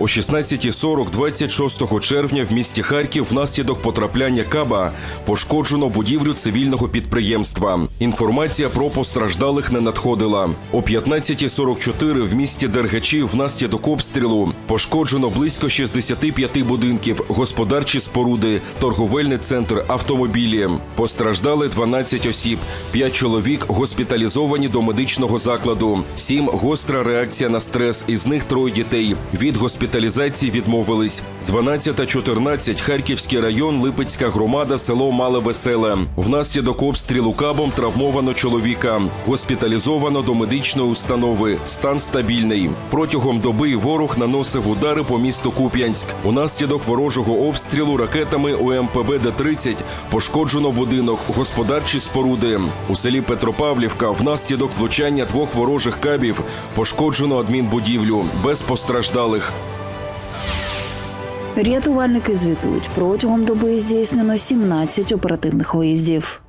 О 16.40 26 червня в місті Харків внаслідок потрапляння каба пошкоджено будівлю цивільного підприємства. Інформація про постраждалих не надходила. О 15.44 в місті Дергачі внаслідок обстрілу пошкоджено близько 65 будинків, господарчі споруди, торговельний центр, автомобілі. Постраждали 12 осіб, 5 чоловік госпіталізовані до медичного закладу, 7 – гостра реакція на стрес, із них троє дітей. Від госпіталізації відмовились. 12.14 Харківський район, Липецька громада, село Мале Веселе. Внаслідок обстрілу кабом травмовано чоловіка. Госпіталізовано до медичної установи. Стан стабільний. Протягом доби ворог наносив удари по місту Куп'янськ. Унаслідок ворожого обстрілу ракетами УМПБ Д-30 пошкоджено будинок, господарчі споруди. У селі Петропавлівка внаслідок влучання двох ворожих кабів пошкоджено адмінбудівлю без постраждалих. Рятувальники звітують протягом доби здійснено 17 оперативних виїздів.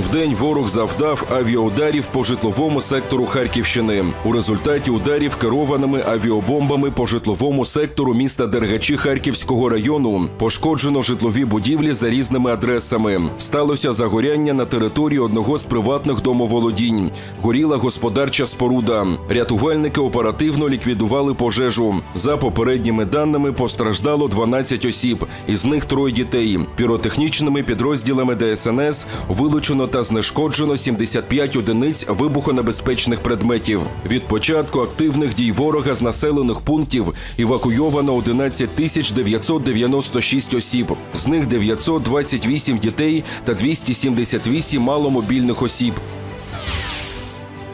Вдень ворог завдав авіаударів по житловому сектору Харківщини. У результаті ударів керованими авіабомбами по житловому сектору міста Дергачі Харківського району пошкоджено житлові будівлі за різними адресами. Сталося загоряння на території одного з приватних домоволодінь. Горіла господарча споруда. Рятувальники оперативно ліквідували пожежу. За попередніми даними постраждало 12 осіб, із них троє дітей. Піротехнічними підрозділами ДСНС вилучено та знешкоджено 75 одиниць вибухонебезпечних предметів. Від початку активних дій ворога з населених пунктів евакуйовано 11 тисяч 996 осіб. З них 928 дітей та 278 маломобільних осіб.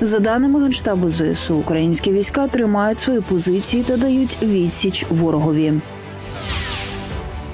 За даними Генштабу ЗСУ, українські війська тримають свої позиції та дають відсіч ворогові.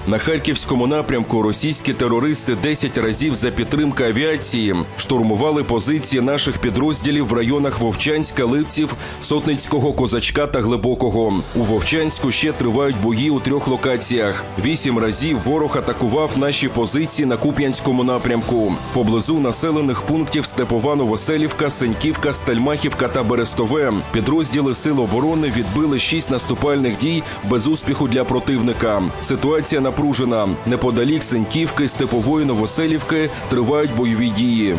На харківському напрямку російські терористи 10 разів за підтримки авіації штурмували позиції наших підрозділів в районах Вовчанська, Липців, Сотницького, Козачка та Глибокого. У Вовчанську ще тривають бої у трьох локаціях. Вісім разів ворог атакував наші позиції на Куп'янському напрямку. Поблизу населених пунктів Степова Новоселівка, Сеньківка, Стельмахівка та Берестове. Підрозділи Сил оборони відбили шість наступальних дій без успіху для противника. Ситуація напружена. Неподалік Сеньківки, Степової Новоселівки тривають бойові дії.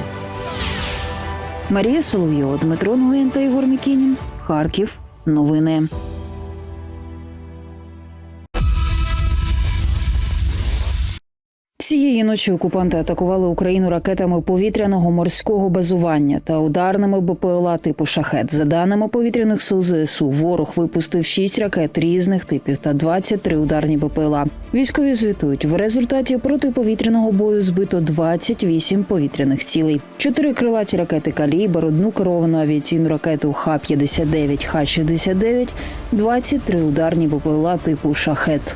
Марія Соловйова, Дмитро Новин та Ігор Мікінін. Харків. Новини. Цієї ночі окупанти атакували Україну ракетами повітряного морського базування та ударними БПЛА типу шахет. За даними повітряних сил ЗСУ, ворог випустив 6 ракет різних типів та 23 ударні БПЛА. Військові звітують, в результаті протиповітряного бою збито 28 повітряних цілей. Чотири крилаті ракети «Калібр», одну керовану авіаційну ракету Х-59, Х-69, 23 ударні БПЛА типу шахет.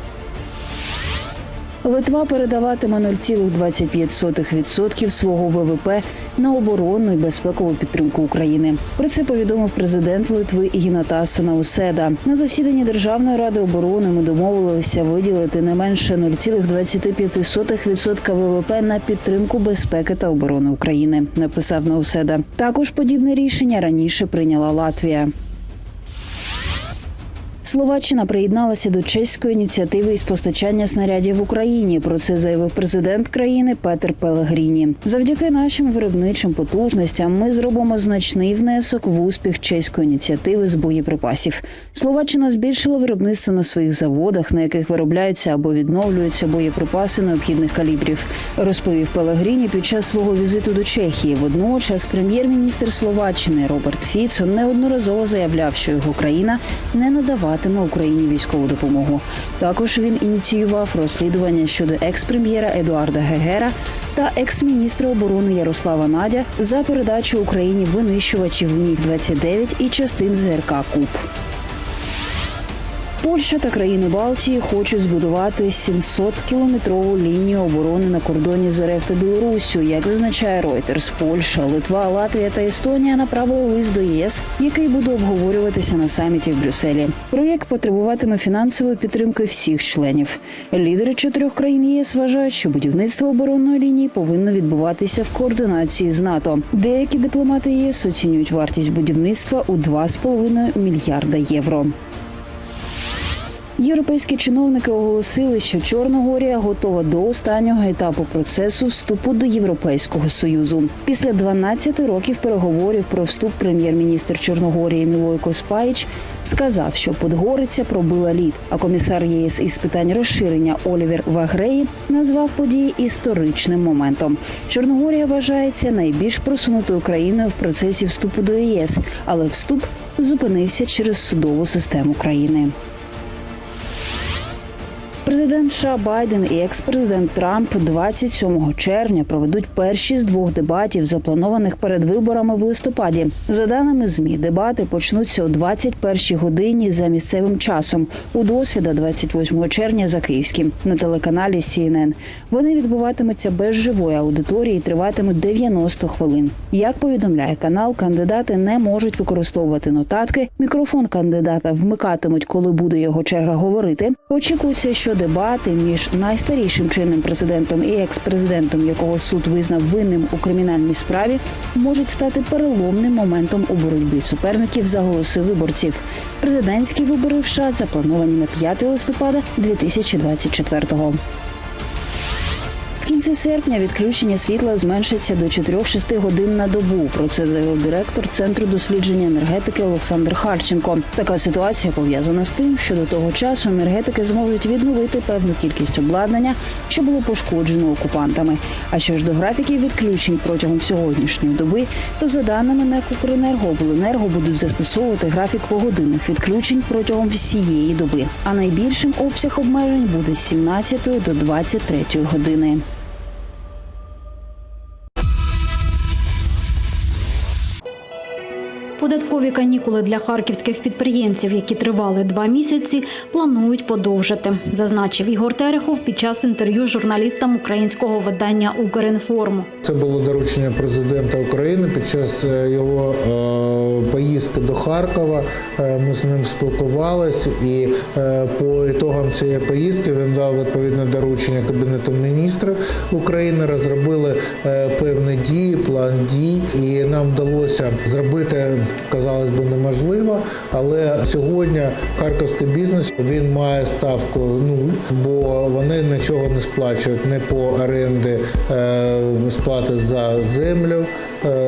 Литва передаватиме 0,25% свого ВВП на оборонну і безпекову підтримку України. Про це повідомив президент Литви Ігнатас Науседа. На засіданні Державної ради оборони ми домовилися виділити не менше 0,25% ВВП на підтримку безпеки та оборони України. Написав Науседа. Також подібне рішення раніше прийняла Латвія. Словаччина приєдналася до чеської ініціативи із постачання снарядів в Україні. Про це заявив президент країни Петер Пелегріні. Завдяки нашим виробничим потужностям ми зробимо значний внесок в успіх чеської ініціативи з боєприпасів. Словаччина збільшила виробництво на своїх заводах, на яких виробляються або відновлюються боєприпаси необхідних калібрів. Розповів Пелегріні під час свого візиту до Чехії. Водночас прем'єр-міністр Словаччини Роберт Фіцо неодноразово заявляв, що його країна не надаватиме Україні військову допомогу. Також він ініціював розслідування щодо екс-прем'єра Едуарда Гегера та екс-міністра оборони Ярослава Надя за передачу Україні винищувачів Міг 29 і частин ЗРК Куб. Польща та країни Балтії хочуть збудувати 700-кілометрову лінію оборони на кордоні з РФ та Білоруссю. Як зазначає Reuters, Польща, Литва, Латвія та Естонія направили лист до ЄС, який буде обговорюватися на саміті в Брюсселі. Проєкт потребуватиме фінансової підтримки всіх членів. Лідери чотирьох країн ЄС вважають, що будівництво оборонної лінії повинно відбуватися в координації з НАТО. Деякі дипломати ЄС оцінюють вартість будівництва у 2,5 мільярда євро. Європейські чиновники оголосили, що Чорногорія готова до останнього етапу процесу вступу до Європейського союзу. Після 12 років переговорів про вступ прем'єр-міністр Чорногорії Мілойко Спаїч сказав, що Подгориця пробила лід. А комісар ЄС із питань розширення Олівер Вагреї назвав події історичним моментом. Чорногорія вважається найбільш просунутою країною в процесі вступу до ЄС, але вступ зупинився через судову систему країни. Президент США Байден і екс-президент Трамп 27 червня проведуть перші з двох дебатів, запланованих перед виборами в листопаді. За даними змі, дебати почнуться о 21 годині за місцевим часом. У досвіда 28 червня за київським на телеканалі CNN. Вони відбуватимуться без живої аудиторії, і триватимуть 90 хвилин. Як повідомляє канал, кандидати не можуть використовувати нотатки. Мікрофон кандидата вмикатимуть, коли буде його черга говорити. Очікується, що дебати між найстарішим чинним президентом і екс-президентом, якого суд визнав винним у кримінальній справі, можуть стати переломним моментом у боротьбі суперників за голоси виборців. Президентські вибори в США заплановані на 5 листопада 2024-го. Кінці серпня відключення світла зменшиться до 4-6 годин на добу. Про це заявив директор центру дослідження енергетики Олександр Харченко. Така ситуація пов'язана з тим, що до того часу енергетики зможуть відновити певну кількість обладнання, що було пошкоджено окупантами. А що ж до графіків відключень протягом сьогоднішньої доби, то за даними НЕК «Укренерго», обленерго будуть застосовувати графік погодинних відключень протягом всієї доби. А найбільшим обсяг обмежень буде з 17 до 23 години. Податкові канікули для харківських підприємців, які тривали два місяці, планують подовжити, зазначив Ігор Терехов під час інтерв'ю з журналістам українського видання «Укрінформ». Це було доручення президента України під час е, його е, поїздки до Харкова. Е, Ми з ним спілкувалися, і по ітогам цієї поїздки він дав відповідне доручення Кабінету міністрів України. Розробили певні дії, план дій, і нам вдалося зробити, казалось би, неможливо. Але сьогодні харківський бізнес він має ставку нуль, бо вони нічого не сплачують не по оренди е, сплати за землю,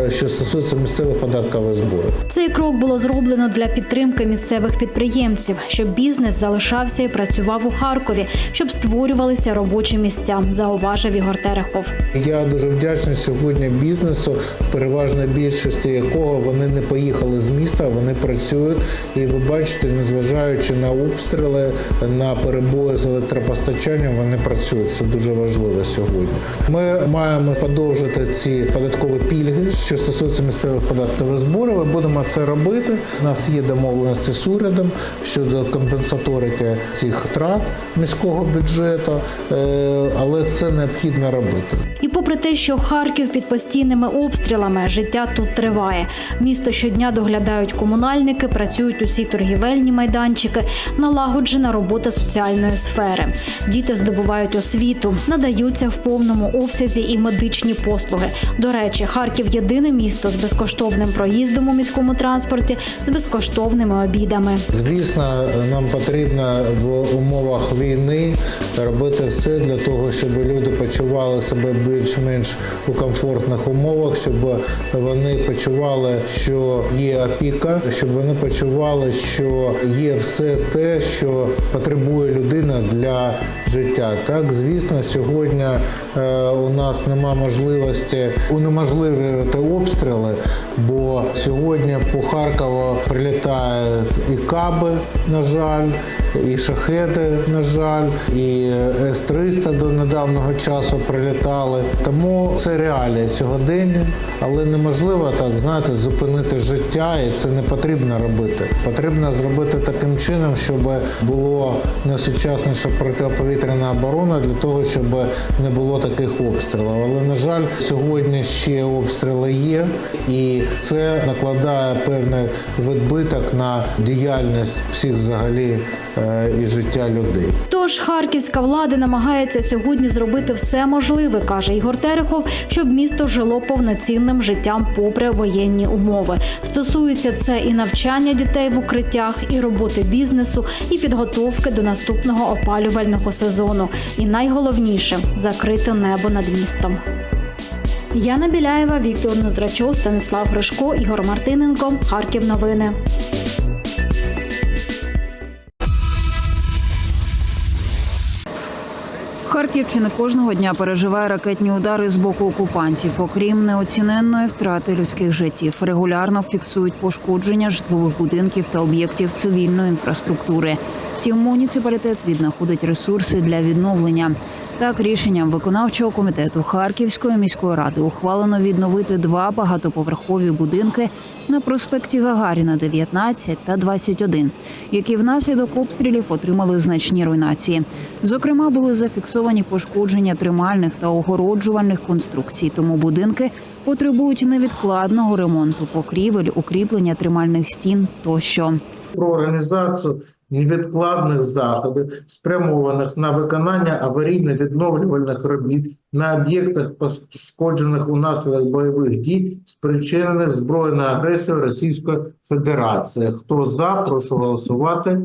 що стосується місцевих податкових зборів. Цей крок було зроблено для підтримки місцевих підприємців, щоб бізнес залишався і працював у Харкові, щоб створювалися робочі місця. Зауважив Ігор Терехов. Я дуже вдячний сьогодні бізнесу, в переважній більшості якого вони не поїхали з міста, вони працюють. І ви бачите, незважаючи на обстріли, на перебої з електропостачанням, вони працюють. Це дуже важливо сьогодні. Ми маємо подовжити ці податкові пільги, що стосуються місцевих податкових зборів. Ми будемо це робити. У нас є домовленості з урядом щодо компенсаторики цих втрат міського бюджету, е, але це необхідно робити. І попри те, що Харків під постійними обстрілами, життя тут триває. Місто щодня доглядають комунальники, працюють усі торгівельні майданчики, налагоджена робота соціальної сфери. Діти здобувають освіту, надаються в повному обсязі і медичні послуги. До речі, Харків єдине місто з безкоштовним проїздом у міському транспорті, з безкоштовними обідами. Звісно, нам потрібно в умовах війни робити все для того, щоб люди почували себе більш-менш у комфортних умовах, щоб вони почували, що є опіка, щоб вони почували, що є все те, що потребує людина для життя. Так, звісно, сьогодні е, у нас нема можливості унеможливі посилювати обстріли, бо сьогодні по Харкову прилітають і каби, на жаль, і шахеди, на жаль, і С-300 до недавнього часу прилітали. Тому це реалії сьогодення, але неможливо так знаєте зупинити життя, і це не потрібно робити. Потрібно зробити таким чином, щоб було найсучасніша протиповітряна оборона для того, щоб не було таких обстрілів. Але на жаль, сьогодні ще обстріли є, і це накладає певний відбиток на діяльність всіх взагалі е, і життя людей. Тож харківська влада намагається сьогодні зробити все можливе, каже Ігор Терехов, щоб місто жило повноцінним життям попри воєнні умови. Стосується це і навчання дітей в укриттях, і роботи бізнесу, і підготовки до наступного опалювального сезону. І найголовніше закрите небо над містом. Яна Біляєва, Віктор Ноздрачов, Станислав Гришко, Ігор Мартиненко. Харків новини. Харківщина кожного дня переживає ракетні удари з боку окупантів. Окрім неоціненної втрати людських життів, регулярно фіксують пошкодження житлових будинків та об'єктів цивільної інфраструктури. Втім, муніципалітет віднаходить ресурси для відновлення. Так, рішенням виконавчого комітету Харківської міської ради ухвалено відновити два багатоповерхові будинки на проспекті Гагаріна, 19 та 21, які внаслідок обстрілів отримали значні руйнації. Зокрема, були зафіксовані пошкодження тримальних та огороджувальних конструкцій. Тому будинки потребують невідкладного ремонту покрівель, укріплення тримальних стін тощо. про організацію невідкладних заходів, спрямованих на виконання аварійно-відновлювальних робіт на об'єктах, пошкоджених унаслідок бойових дій, спричинених збройною агресією Російської Федерації. Хто за, прошу голосувати.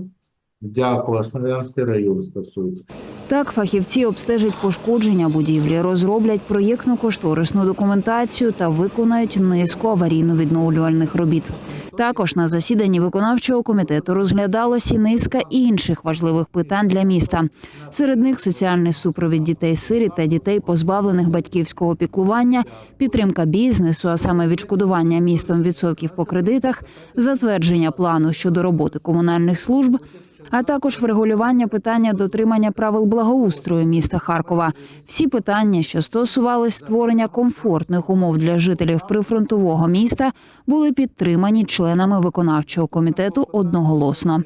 Дякую. Основ'янський район стосується. Так, фахівці обстежать пошкодження будівлі, розроблять проєктну кошторисну документацію та виконають низку аварійно-відновлювальних робіт. Також на засіданні виконавчого комітету розглядалося низка інших важливих питань для міста. Серед них соціальний супровід дітей сирі та дітей, позбавлених батьківського піклування, підтримка бізнесу, а саме відшкодування містом відсотків по кредитах, затвердження плану щодо роботи комунальних служб а також врегулювання питання дотримання правил благоустрою міста Харкова. Всі питання, що стосувались створення комфортних умов для жителів прифронтового міста, були підтримані членами виконавчого комітету одноголосно.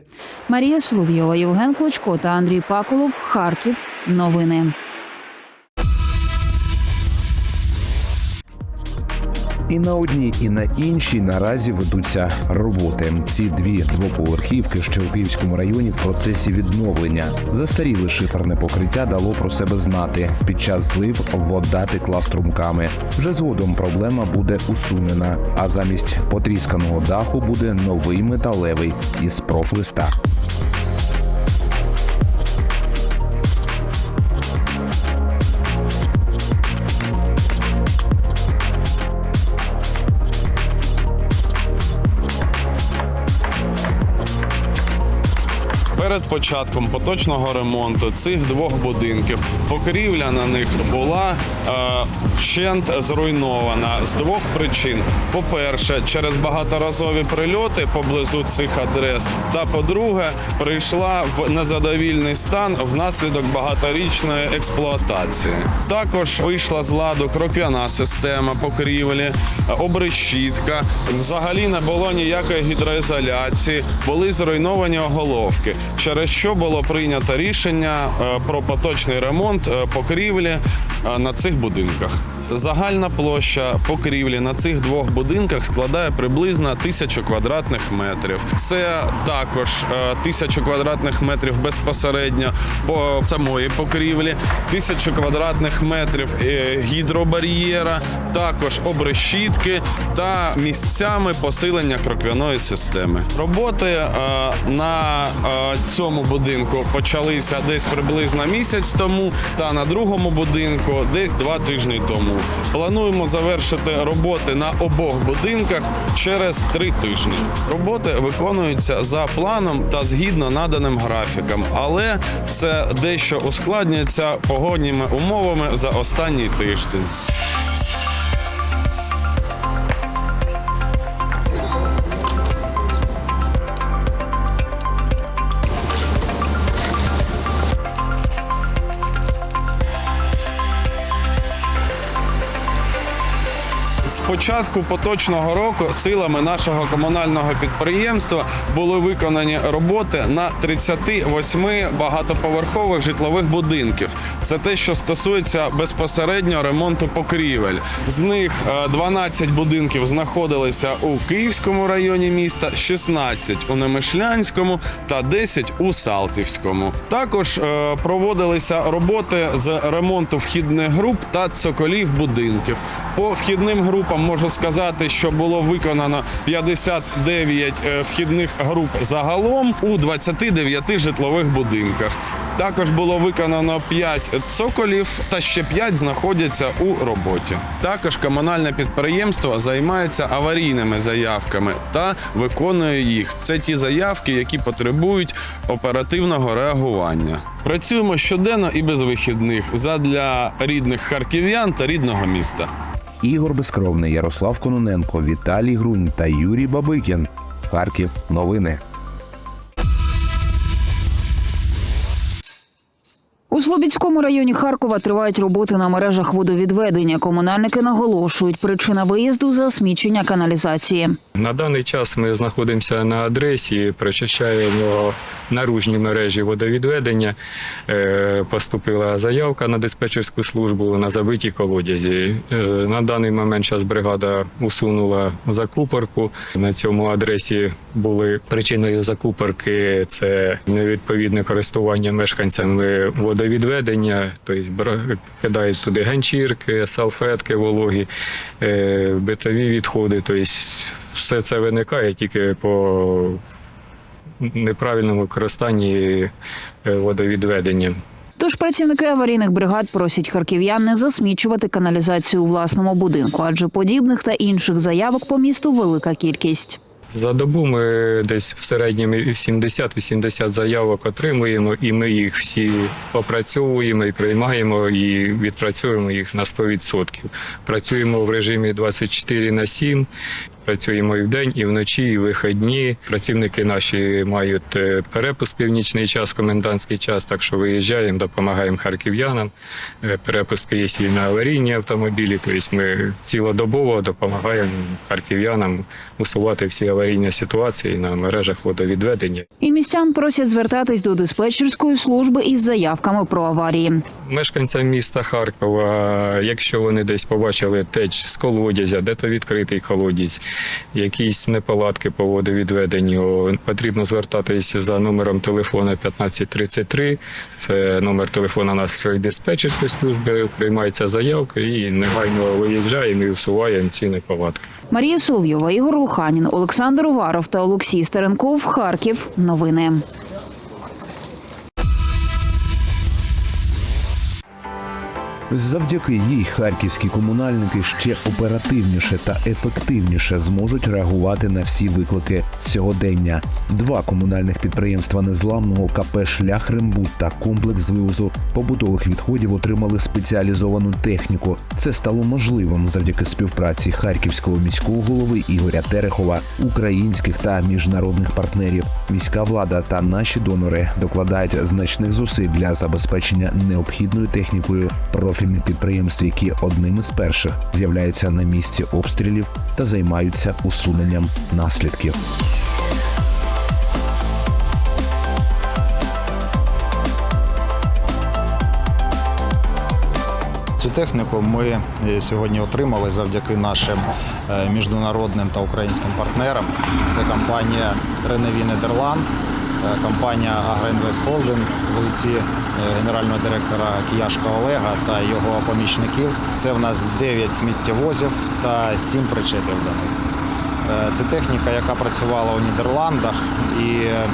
Марія Соловйова, Євген Клочко та Андрій Паколов. Харків. Новини. І на одній, і на іншій наразі ведуться роботи. Ці дві двоповерхівки ще у Київському районі в процесі відновлення. Застаріле шиферне покриття дало про себе знати. Під час злив вода текла струмками. Вже згодом проблема буде усунена. А замість потрісканого даху буде новий металевий із профлиста. Перед початком поточного ремонту цих двох будинків покрівля на них була е, вщент зруйнована з двох причин: по-перше, через багаторазові прильоти поблизу цих адрес, та по-друге, прийшла в незадовільний стан внаслідок багаторічної експлуатації. Також вийшла з ладу кроп'яна система покрівлі, обрешітка. Взагалі не було ніякої гідроізоляції, були зруйновані оголовки, через що було прийнято рішення е, про поточний ремонт е, покрівлі е, на цих будинках. Загальна площа покрівлі на цих двох будинках складає приблизно тисячу квадратних метрів. Це також е, тисячу квадратних метрів безпосередньо по самої покрівлі, тисячу квадратних метрів е, гідробар'єра, також обрешітки та місцями посилення кроквяної системи. Роботи е, на цьому будинку почалися десь приблизно місяць тому, та на другому будинку десь два тижні тому. Плануємо завершити роботи на обох будинках через три тижні. Роботи виконуються за планом та згідно наданим графікам, але це дещо ускладнюється погодніми умовами за останній тиждень. Початку поточного року силами нашого комунального підприємства були виконані роботи на 38 багатоповерхових житлових будинків. Це те, що стосується безпосередньо ремонту покрівель. З них е, 12 будинків знаходилися у Київському районі міста, 16 у Немишлянському та 10 у Салтівському. Також е, проводилися роботи з ремонту вхідних груп та цоколів будинків. По вхідним групам можу сказати, що було виконано 59 е, вхідних груп загалом у 29 житлових будинках. Також було виконано 5 цоколів та ще 5 знаходяться у роботі. Також комунальне підприємство займається аварійними заявками та виконує їх. Це ті заявки, які потребують оперативного реагування. Працюємо щоденно і без вихідних задля рідних харків'ян та рідного міста. Ігор Безкровний, Ярослав Кононенко, Віталій Грунь та Юрій Бабикін. Харків. Новини. У Слобідському районі Харкова тривають роботи на мережах водовідведення. Комунальники наголошують, причина виїзду засмічення каналізації. На даний час ми знаходимося на адресі, прочищаємо наружні мережі водовідведення. Е, Поступила заявка на диспетчерську службу на забиті колодязі. Е, На даний момент зараз бригада усунула закупорку. На цьому адресі були причиною закупорки це невідповідне користування мешканцями водовідведення, тобто кидають туди ганчірки, салфетки вологі, е, битові відходи. Тобто все це виникає тільки по неправильному використанні е, водовідведення. Тож працівники аварійних бригад просять харків'ян не засмічувати каналізацію у власному будинку, адже подібних та інших заявок по місту велика кількість. За добу ми десь в середньому 70-80 заявок отримуємо, і ми їх всі опрацьовуємо і приймаємо, і відпрацьовуємо їх на 100%. Працюємо в режимі 24 на 7, працюємо і вдень, і вночі, і вихідні. Працівники наші мають е, перепустки в нічний час, комендантський час, так що виїжджаємо, допомагаємо харків'янам. Е, Перепустки є і на аварійні автомобілі, тобто ми цілодобово допомагаємо харків'янам усувати всі аварійні ситуації на мережах водовідведення. І містян просять звертатись до диспетчерської служби із заявками про аварії. Мешканцям міста Харкова, якщо вони десь побачили теч з колодязя, де то відкритий колодязь, якісь неполадки по водовідведенню, потрібно звертатися за номером телефона 1533. Це номер телефона нашої диспетчерської служби. Приймається заявка і негайно виїжджаємо і всуваємо ці неполадки. Марія Соловйова, Ігор Луханін, Олександр Уваров та Олексій Стеренков. Харків. Новини. Завдяки їй харківські комунальники ще оперативніше та ефективніше зможуть реагувати на всі виклики сьогодення. Два комунальних підприємства незламного КП Шлях Рембут та комплекс вивозу побутових відходів отримали спеціалізовану техніку. Це стало можливим завдяки співпраці харківського міського голови Ігоря Терехова, українських та міжнародних партнерів. Міська влада та наші донори докладають значних зусиль для забезпечення необхідною технікою профільних підприємств, які одними з перших з'являються на місці обстрілів та займаються усуненням наслідків. Цю техніку ми е, сьогодні отримали завдяки нашим е, міжнародним та українським партнерам. Це компанія Реневі Нідерланд, компанія Агроінвест Холдинг в лиці е, генерального директора Кияшка Олега та його помічників. Це в нас 9 сміттєвозів та 7 причепів до них. Е, Це техніка, яка працювала у Нідерландах, і е,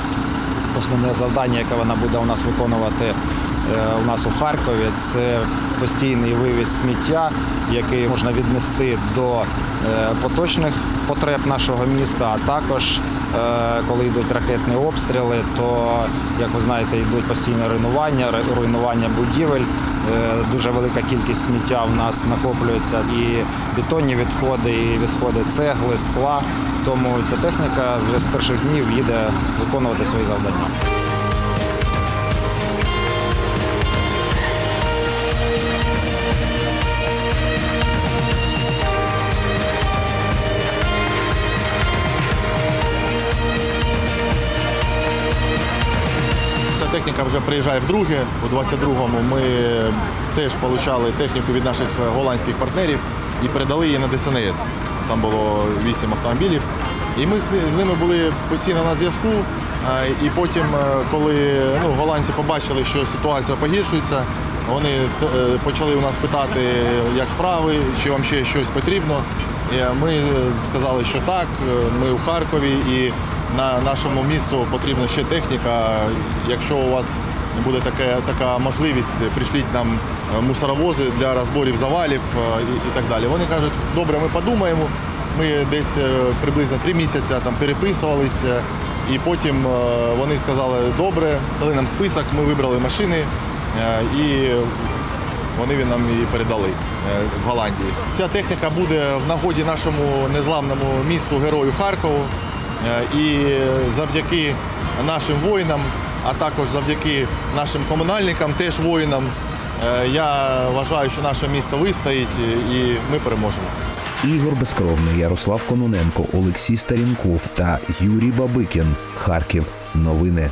основне завдання, яке вона буде у нас виконувати е, у нас у Харкові, це постійний вивіз сміття, який можна віднести до е, поточних потреб нашого міста. А також, е, коли йдуть ракетні обстріли, то як ви знаєте, йдуть постійне руйнування, руйнування будівель. Е, Дуже велика кількість сміття в нас накоплюється і бетонні відходи, і відходи цегли, скла. Тому ця техніка вже з перших днів їде виконувати свої завдання. Техніка вже приїжджає вдруге. У 22-му ми теж отримали техніку від наших голландських партнерів і передали її на ДСНС. Там було 8 автомобілів. І ми з ними були постійно на зв'язку. І потім, е, коли ну, голландці побачили, що ситуація погіршується, вони е, почали у нас питати, як справи, чи вам ще щось потрібно. Ми е, сказали, що так, е, ми у Харкові і на нашому місту потрібна ще техніка. Якщо у вас буде таке, така можливість, прийшліть нам е, мусоровози для розборів завалів е, і, і так далі. Вони кажуть, добре, ми подумаємо. Ми десь е, приблизно три місяці там переписувалися, і потім вони сказали, добре, дали нам список, ми вибрали машини і вони нам її передали в Голландії. Ця техніка буде в нагоді нашому незламному місту герою Харкову. Е, І завдяки нашим воїнам, а також завдяки нашим комунальникам, теж воїнам, е, я вважаю, що наше місто вистоїть і ми переможемо. Ігор Безкровний, Ярослав Кононенко, Олексій Старінков та Юрій Бабикін. Харків. Новини.